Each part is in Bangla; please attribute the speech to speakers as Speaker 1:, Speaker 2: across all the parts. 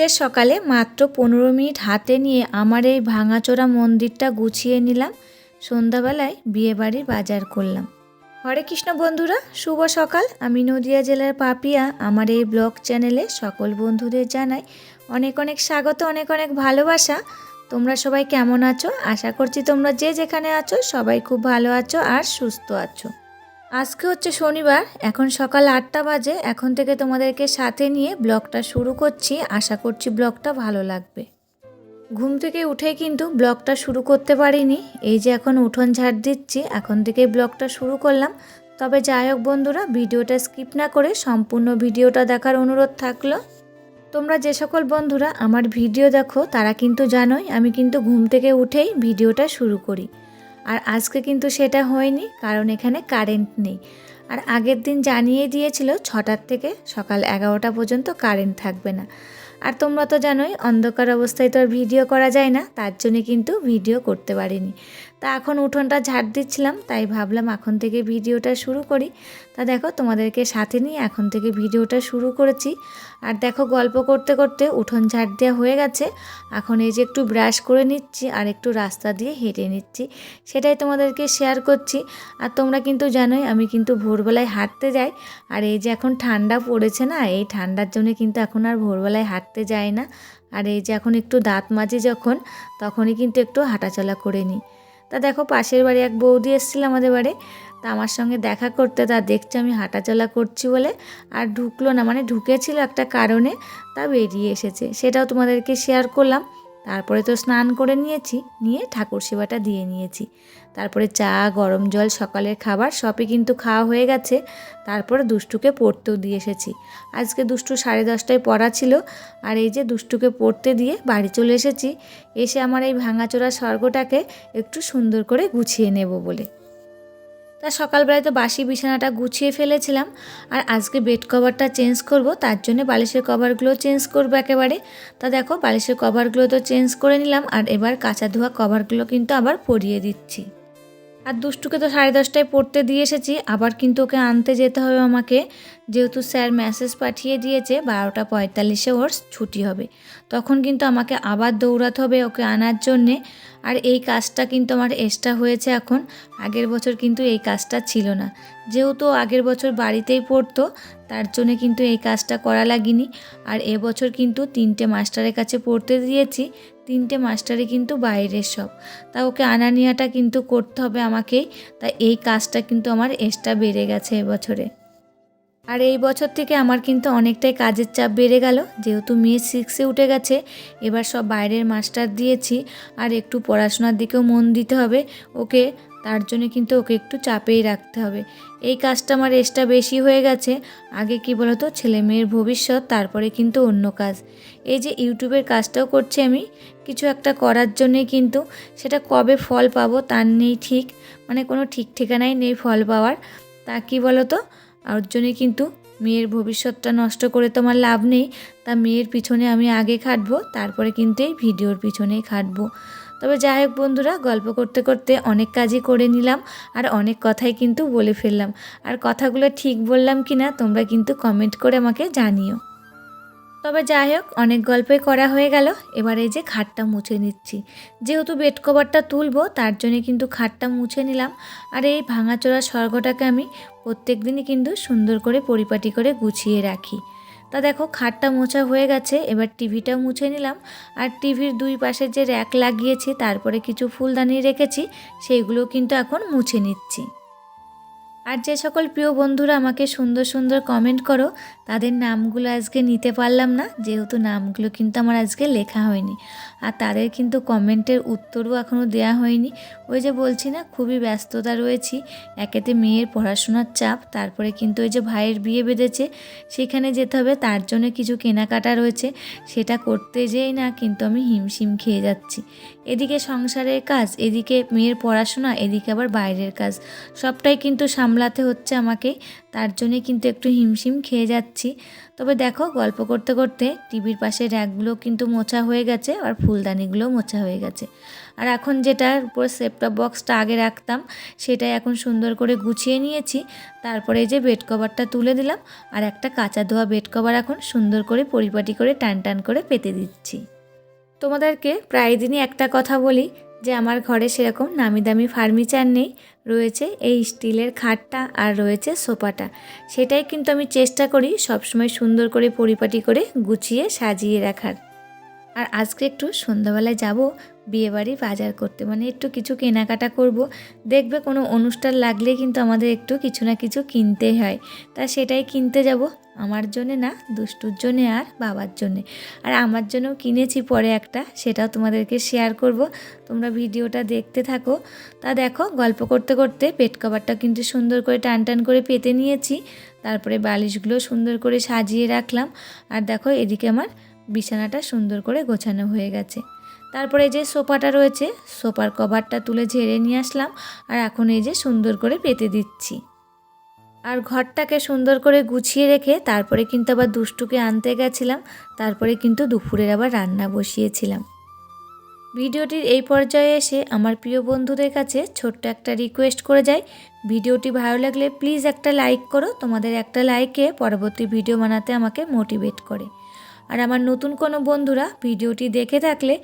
Speaker 1: শীতের সকালে মাত্র পনেরো মিনিট হাতে নিয়ে আমার এই ভাঙাচোরা মন্দিরটা গুছিয়ে নিলাম। সন্ধ্যাবেলায় বিয়েবাড়ির বাজার করলাম। হরে কৃষ্ণ বন্ধুরা, শুভ সকাল। আমি নদিয়া জেলার পাপিয়া। আমার এই ব্লগ চ্যানেলে সকল বন্ধুদের জানাই অনেক অনেক স্বাগত, অনেক অনেক ভালোবাসা। তোমরা সবাই কেমন আছো? আশা করছি তোমরা যে যেখানে আছো সবাই খুব ভালো আছো আর সুস্থ আছো। আজকে হচ্ছে শনিবার, এখন সকাল আটটা বাজে, এখন থেকে তোমাদেরকে সাথে নিয়ে ব্লগটা শুরু করছি। আশা করছি ব্লগটা ভালো লাগবে। ঘুম থেকে উঠে কিন্তু ব্লগটা শুরু করতে পারিনি। এই যে এখন উঠোন ঝাড় দিচ্ছি, এখন থেকে ব্লগটা শুরু করলাম। তবে যাই হোক বন্ধুরা, ভিডিওটা স্কিপ না করে সম্পূর্ণ ভিডিওটা দেখার অনুরোধ থাকল। তোমরা যে সকল বন্ধুরা আমার ভিডিও দেখো, তারা কিন্তু জানোই আমি কিন্তু ঘুম থেকে উঠেই ভিডিওটা শুরু করি। আর আজকে কিন্তু সেটা হয়নি, কারণ এখানে কারেন্ট নেই। আর আগের দিন জানিয়ে দিয়েছিল ছটার থেকে সকাল এগারোটা পর্যন্ত কারেন্ট থাকবে না। আর তোমরা তো জানোই, অন্ধকার অবস্থায় তো আর ভিডিও করা যায় না, তার জন্য কিন্তু ভিডিও করতে পারিনি। তা এখন উঠোনটা ঝাড় দিচ্ছিলাম, তাই ভাবলাম এখন থেকে ভিডিওটা শুরু করি। তা দেখো তোমাদেরকে সাথে নিয়ে এখন থেকে ভিডিওটা শুরু করেছি। আর দেখো গল্প করতে করতে উঠোন ঝাড় দেওয়া হয়ে গেছে। এখন এই যে একটু ব্রাশ করে নিচ্ছি আর একটু রাস্তা দিয়ে হেঁটে নিচ্ছি। সেটাই তোমাদেরকে শেয়ার করছি। আর তোমরা কিন্তু জানোই আমি কিন্তু ভোরবেলায় হাঁটতে যাই। আর এই যে এখন ঠান্ডা পড়েছে না, এই ঠান্ডার জন্য কিন্তু এখন আর ভোরবেলায় হাঁটতে যাই না। আর এই যে এখন একটু দাঁত মাজি যখন, তখনই কিন্তু একটু হাঁটাচলা করে নিই। তা দেখো পাশের বাড়ি এক বৌদি এসেছিল আমাদের বাড়ি। তা আমার সঙ্গে দেখা করতে, তা দেখছে আমি হাঁটাচলা করছি বলে। আর ঢুকলো না মানে ঢুকেছিল একটা কারণে, তা বেরিয়ে এসেছে। সেটাও তোমাদেরকে শেয়ার করলাম। তারপরে তো স্নান করে নিয়েছি, নিয়ে ঠাকুর সেবাটা দিয়ে নিয়েছি। তারপরে চা, গরম জল, সকালের খাবার সবই কিন্তু খাওয়া হয়ে গেছে। তারপরে দুষ্টুকে পড়তেও দিয়ে এসেছি। আজকে দুষ্টু সাড়ে দশটায় পড়া ছিল, আর এই যে দুষ্টুকে পড়তে দিয়ে বাড়ি চলে এসেছি, এসে আমার এই ভাঙাচোরা স্বর্গটাকে একটু সুন্দর করে গুছিয়ে নেব বলে। তা সকালবেলায় তো বাসি বিছানাটা গুছিয়ে ফেলেছিলাম আর আজকে বেড কভারটা চেঞ্জ করব, তার জন্য বালিশের কভারগুলো চেঞ্জ করব একেবারে। তা দেখো, বালিশের কভারগুলো তো চেঞ্জ করে নিলাম আর এবার কাঁচা ধোয়া কভারগুলো কিন্তু আবার পরিয়ে দিচ্ছি। আর দুষ্টুকে তো সাড়ে দশটায় পড়তে দিয়ে এসেছি, আবার কিন্তু ওকে আনতে যেতে হবে আমাকে। যেহেতু স্যার মেসেজ পাঠিয়ে দিয়েছে, বারোটা পঁয়তাল্লিশে ওর ছুটি হবে। তখন কিন্তু আমাকে আবার দৌড়াতে হবে ওকে আনার জন্যে। আর এই কাজটা কিন্তু আমার এক্সট্রা হয়েছে এখন। আগের বছর কিন্তু এই কাজটা ছিল না। যেহেতু আগের বছর বাড়িতেই পড়তো, তার জন্যে কিন্তু এই কাজটা করা লাগেনি। আর এবছর কিন্তু তিনটে মাস্টারের কাছে পড়তে দিয়েছি তিনটে মাস্টারই কিন্তু বাইরের সব। তা ওকে আনা নেওয়াটা কিন্তু করতে হবে আমাকেই তা এই কাজটা কিন্তু আমার এক্সট্রা বেড়ে গেছে এবছরে। আর এই বছর থেকে আমার কিন্তু অনেকটাই কাজের চাপ বেড়ে গেল। যেহেতু মেয়ে সিক্সে উঠে গেছে, এবার সব বাইরের মাস্টার দিয়েছি। আর একটু পড়াশোনার দিকেও মন দিতে হবে। ওকে, তার জন্য কিন্তু ওকে একটু চাপেই রাখতে হবে। এই কাজটা আমার এক্সট্রা বেশি হয়ে গেছে। আগে কি বলতো, ছেলে মেয়ের ভবিষ্যৎ, তারপরে কিন্তু অন্য কাজ। এই যে ইউটিউবের কাজটাও করছি আমি। কিছু একটা করার জন্যে কিন্তু সেটা কবে ফল পাবো তার নেই ঠিক মানে কোনো ঠিক ঠিকানাই নেই ফল পাওয়ার। তা কি তো ওর জন্যে কিন্তু মেয়ের ভবিষ্যৎটা নষ্ট করে তো আমার লাভ নেই, তা মেয়ের পিছনে আমি আগে খাটবো, তারপরে কিন্তু এই ভিডিওর পিছনেই খাটবো। তবে যাই হোক বন্ধুরা, গল্প করতে করতে অনেক কাজই করে নিলাম, আর অনেক কথাই কিন্তু বলে ফেললাম। আর কথাগুলো ঠিক বললাম কি না তোমরা কিন্তু কমেন্ট করে আমাকে জানিও। তবে যাই হোক, অনেক গল্পই করা হয়ে গেল। এবার এই যে খাটটা মুছে নিচ্ছি। যেহেতু বেড কভারটা তুলবো, তার জন্য কিন্তু খাটটা মুছে নিলাম। আর এই ভাঙাচোরা স্বর্গটাকে আমি প্রত্যেক দিনই কিন্তু সুন্দর করে পরিপাটি করে গুছিয়ে রাখি। তা দেখো, খাটটা মোছা হয়ে গেছে, এবার টিভিটাও মুছে নিলাম। আর টিভির দুই পাশে যে র্যাক লাগিয়েছি, তারপরে কিছু ফুলদানি রেখেছি সেইগুলো কিন্তু এখন মুছে নিচ্ছি। আর যে সকল প্রিয় বন্ধুরা আমাকে সুন্দর সুন্দর কমেন্ট করো তাদের নামগুলো আজকে নিতে পারলাম না, যেহেতু নামগুলো কিন্তু আমার আজকে লেখা হয়নি। আর তাদের কিন্তু কমেন্টের উত্তরও এখনও দেওয়া হয়নি। ওই যে বলছি না, খুবই ব্যস্ততা রয়েছি, একেতে মেয়ের পড়াশোনার চাপ, তারপরে কিন্তু ওই যে ভাইয়ের বিয়ে বেঁধেছে, সেখানে যেতে হবে, তার জন্য কিছু কেনাকাটা রয়েছে, সেটা করতে যেই না, কিন্তু আমি হিমশিম খেয়ে যাচ্ছি। এদিকে সংসারের কাজ, এদিকে মেয়ের পড়াশোনা, এদিকে আবার বাইরের কাজ। সবটাই কিন্তু সামলাতে হচ্ছে আমাকে, তার জন্যে কিন্তু একটু হিমশিম খেয়ে যাচ্ছি। তবে দেখো, গল্প করতে করতে টিভির পাশে র্যাকগুলো কিন্তু মোছা হয়ে গেছে আর ফুলদানিগুলো মোছা হয়ে গেছে। আর এখন যেটার উপর সেপটপ বক্সটা আগে রাখতাম, সেটাই এখন সুন্দর করে গুছিয়ে নিয়েছি। তারপরে এই যে বেড কভারটা তুলে দিলাম আর একটা কাঁচা ধোয়া বেড কভার এখন সুন্দর করে পরিপাটি করে টান টান করে পেতে দিচ্ছি। তোমাদেরকে প্রায় দিনই একটা কথা বলি যে আমার ঘরে সেরকম নামি দামি ফার্নিচার নেই, রয়েছে এই স্টিলের খাটটা আর রয়েছে সোফাটা। সেটাই কিন্তু আমি চেষ্টা করি সবসময় সুন্দর করে পরিপাটি করে গুছিয়ে সাজিয়ে রাখার। আর আজকে একটু সন্ধ্যাবেলায় যাব বিয়েবাড়ি, বাজার করতে। মানে একটু কিছু কেনাকাটা করব। দেখবে কোনো অনুষ্ঠান লাগলে কিন্তু আমাদের একটু কিছু না কিছু কিনতে হয়। তা সেটাই কিনতে যাব। আমার জন্যে না, দুষ্টুর জন্যে আর বাবার জন্যে। আর আমার জন্যও কিনেছি পরে একটা, সেটাও তোমাদেরকে শেয়ার করব। তোমরা ভিডিওটা দেখতে থাকো। তা দেখো, গল্প করতে করতে পেট কভারটা কিন্তু সুন্দর করে টান টান করে পেতে নিয়েছি। তারপরে বালিশগুলো সুন্দর করে সাজিয়ে রাখলাম। আর দেখো, এদিকে আমার বিছানাটা সুন্দর করে গোছানো হয়ে গেছে। তারপরে যে সোফাটা রয়েছে, সোফার কভারটা তুলে ঝেড়ে নিয়ে আসলাম আর এখন এই যে সুন্দর করে পেতে দিচ্ছি। আর ঘরটাকে সুন্দর করে গুছিয়ে রেখে তারপরে কিন্তু আবার দুষ্টুকে আনতে গেছিলাম, তারপরে কিন্তু দুপুরের আবার রান্না বসিয়েছিলাম। ভিডিওটির এই পর্যায়ে এসে আমার প্রিয় বন্ধুদের কাছে ছোট্ট একটা রিকোয়েস্ট করে যাই। ভিডিওটি ভালো লাগলে প্লিজ একটা লাইক করো, তোমাদের একটা লাইকে পরবর্তী ভিডিও বানাতে আমাকে মোটিভেট করে। আর আমার নতুন কোনো বন্ধুরা ভিডিওটি দেখে থাকলে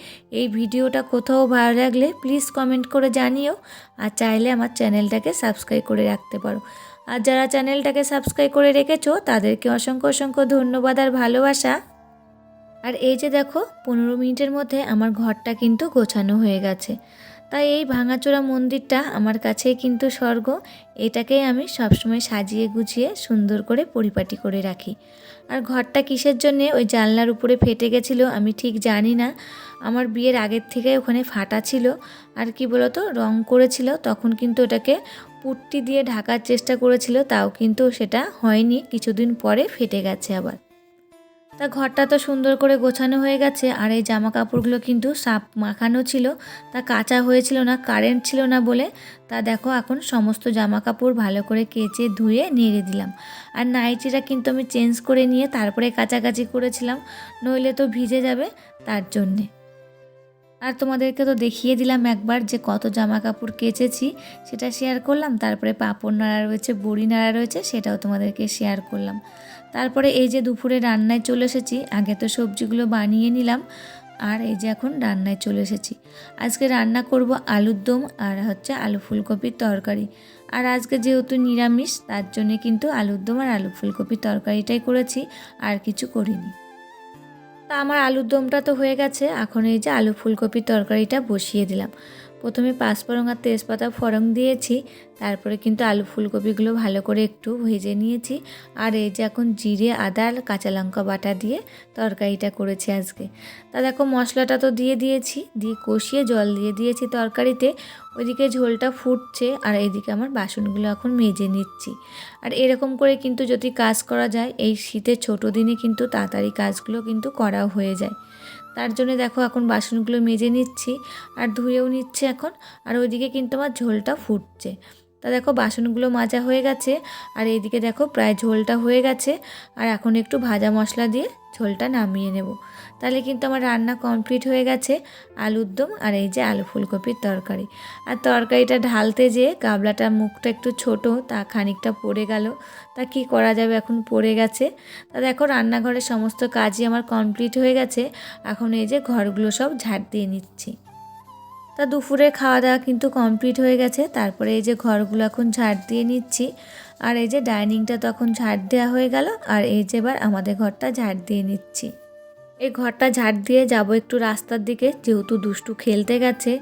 Speaker 1: এই ভিডিওটা কোথাও ভালো লাগলে প্লিজ কমেন্ট করে জানিও আর চাইলে আমার চ্যানেলটাকে সাবস্ক্রাইব করে রাখতে পারো। আর যারা চ্যানেলটাকে সাবস্ক্রাইব করে রেখেছো, তাদেরকে অসংখ্য অসংখ্য ধন্যবাদ আর ভালোবাসা। আর এই যে দেখো, পনেরো মিনিটের মধ্যে আমার ঘরটা কিন্তু গোছানো হয়ে গেছে। তাই এই ভাঙাচোরা মন্দিরটা আমার কাছেই কিন্তু স্বর্গ। এটাকেই আমি সবসময় সাজিয়ে গুছিয়ে সুন্দর করে পরিপাটি করে রাখি। আর ঘরটা কিসের জন্যে? ওই জানলার উপরে ফেটে গেছিল, আমি ঠিক জানি না। আমার বিয়ের আগের থেকে ওখানে ফাটা ছিল। আর কি বলতো, রং করেছিল, তখন কিন্তু ওটাকে পুট্টি দিয়ে ঢাকার চেষ্টা করেছিল, তাও কিন্তু সেটা হয়নি। কিছুদিন পরে ফেটে গেছে আবার। তা ঘরটা তো সুন্দর করে গোছানো হয়ে গেছে, আর এই জামা কাপড়গুলো কিন্তু সাপ মাখানো ছিল। তা কাঁচা হয়েছিল না কারেন্ট ছিল না বলে, তা দেখো এখন সমস্ত জামা কাপড় ভালো করে কেচে ধুয়ে নেড়ে দিলাম। আর নাইটিটা কিন্তু আমি চেঞ্জ করে নিয়ে তারপরে কাচাকাচি করেছিলাম, নইলে তো ভিজে যাবে তার জন্যে। আর তোমাদেরকে তো দেখিয়ে দিলাম একবার যে কত জামা কাপড় কেচেছি, সেটা শেয়ার করলাম, তারপরে পাঁপড় নাড়া রয়েছে, বড়ি নাড়া রয়েছে, সেটাও তোমাদেরকে শেয়ার করলাম। তারপরে এই যে দুপুরে রান্নায় চলে এসেছি, আগে তো সবজিগুলো বানিয়ে নিলাম, আর এই যে এখন রান্নায় চলে এসেছি। আজকে রান্না করব আলুর দম আর হচ্ছে আলু ফুলকপির তরকারি। আর আজকে যেহেতু নিরামিষ, তার জন্য কিন্তু আলুর দম আর আলু ফুলকপির তরকারিটাই করেছি, আর কিছু করিনি। তা আমার আলুর দমটা তো হয়ে গেছে, এখন এই যে আলু ফুলকপির তরকারিটা বসিয়ে দিলাম। প্রথমে পাঁচফোড়ন আর তেজপাতা ফোড়ন দিয়েছি, তারপরে কিন্তু আলু ফুলকপিগুলো ভালো করে একটু ভেজে নিয়েছি। আর এই যে এখন জিরে, আদা আর কাঁচা লঙ্কা বাটা দিয়ে তরকারিটা করেছি আজকে। তা দেখো মশলাটা তো দিয়ে দিয়েছি, দিয়ে কষিয়ে জল দিয়ে দিয়েছি তরকারিতে। ওইদিকে ঝোলটা ফুটছে আর এইদিকে আমার বাসনগুলো এখন মেজে নিচ্ছি। আর এরকম করে কিন্তু যদি কাজ করা যায়, এই শীতের ছোটো দিনে কিন্তু তাড়াতাড়ি কাজগুলো কিন্তু করা হয়ে যায়। তার জন্য দেখো এখন বাসনগুলো মেজে নিচ্ছি আর ধুয়েও নিচ্ছে এখন। আর ওইদিকে কিন্তু আমার ঝোলটা ফুটছে। তা দেখো বাসনগুলো মাজা হয়ে গেছে আর এইদিকে দেখো প্রায় ঝোলটা হয়ে গেছে। আর এখন একটু ভাজা মশলা দিয়ে ঝোলটা নামিয়ে নেব। তাহলে কিন্তু আমার রান্না কমপ্লিট হয়ে গেছে। আলুর দম আর এই যে আলু ফুলকপির তরকারি। আর তরকারিটা ঢালতে যেয়ে গাবলাটার মুখটা একটু ছোট, তা খানিকটা পড়ে গেল। তা কি করা যাবে? এখন পড়ে গেছে। তা দেখো রান্নাঘরের সমস্ত কাজই আমার কমপ্লিট হয়ে গেছে। এখন এই যে ঘরগুলো সব ঝাড় দিয়ে নিচ্ছি। তা দুপুরে খাওয়া দাওয়া কিন্তু কমপ্লিট হয়ে গেছে। তারপরে এই যে ঘরগুলো এখন ঝাড় দিয়ে নিচ্ছি। আর এই যে ডাইনিংটা তখন ঝাড় দেওয়া হয়ে গেল। আর এই যে এবার আমাদের ঘরটা ঝাড় দিয়ে নিচ্ছি। এই ঘরটা ঝাড় দিয়ে যাব একটু রাস্তার দিকে, যেহেতু দুষ্টু খেলতে গেছে।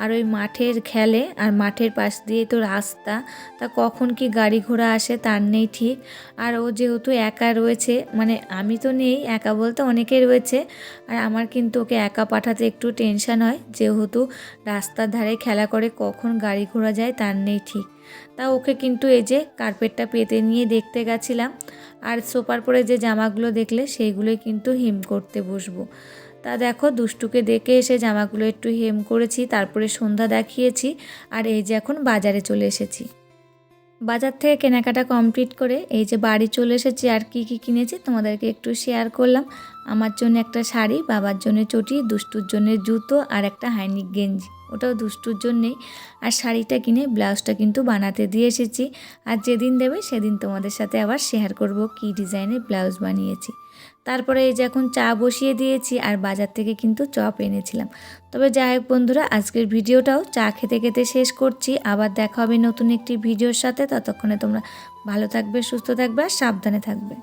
Speaker 1: আর ওই মাঠের খেলে, আর মাঠের পাশ দিয়ে তো রাস্তা। তা কখন কি গাড়ি ঘোড়া আসে তার নেই ঠিক। আর ও যেহেতু একা রয়েছে মানে আমি তো নেই, একা বলতে অনেকে রয়েছে। আর আমার কিন্তু ওকে একা পাঠাতে একটু টেনশন হয়, যেহেতু রাস্তার ধারে খেলা করে কখন গাড়ি ঘোড়া যায় তার নেই ঠিক। তা ওকে কিন্তু এই যে কার্পেটটা পেতে নিয়ে দেখতে গেছিলাম। আর সোপার পরে যে জামাগুলো দেখলে সেইগুলোই কিন্তু হিম করতে বসবো। তা দেখো দুষ্টুকে দেখে এসে জামাগুলো একটু হেম করেছি, তারপরে সন্ধ্যা দেখিয়েছি আর এই যে এখন বাজারে চলে এসেছি। বাজার থেকে কেনাকাটা কমপ্লিট করে এই যে বাড়ি চলে এসেছি আর কি কি কিনেছি তোমাদেরকে একটু শেয়ার করলাম। আমার জন্য একটা শাড়ি, বাবার জন্য চটি, দুষ্টুর জন্য জুতো আর একটা হাইনিক গেঞ্জি। ওটাও দুষ্টুর জন্যেই। আর শাড়িটা কিনে ব্লাউজটা কিন্তু বানাতে দিয়ে এসেছি। আর যেদিন দেবে সেদিন তোমাদের সাথে আবার শেয়ার করব কি ডিজাইনের ব্লাউজ বানিয়েছি। তারপরে এই যে এখন চা বসিয়ে দিয়েছি আর বাজার থেকে কিন্তু চপ এনেছিলাম। তবে যাই হোক বন্ধুরা, আজকের ভিডিওটাও চা খেতে খেতে শেষ করছি। আবার দেখা হবে নতুন একটি ভিডিওর সাথে। ততক্ষণে তোমরা ভালো থাকবে, সুস্থ থাকবে আর সাবধানে থাকবে।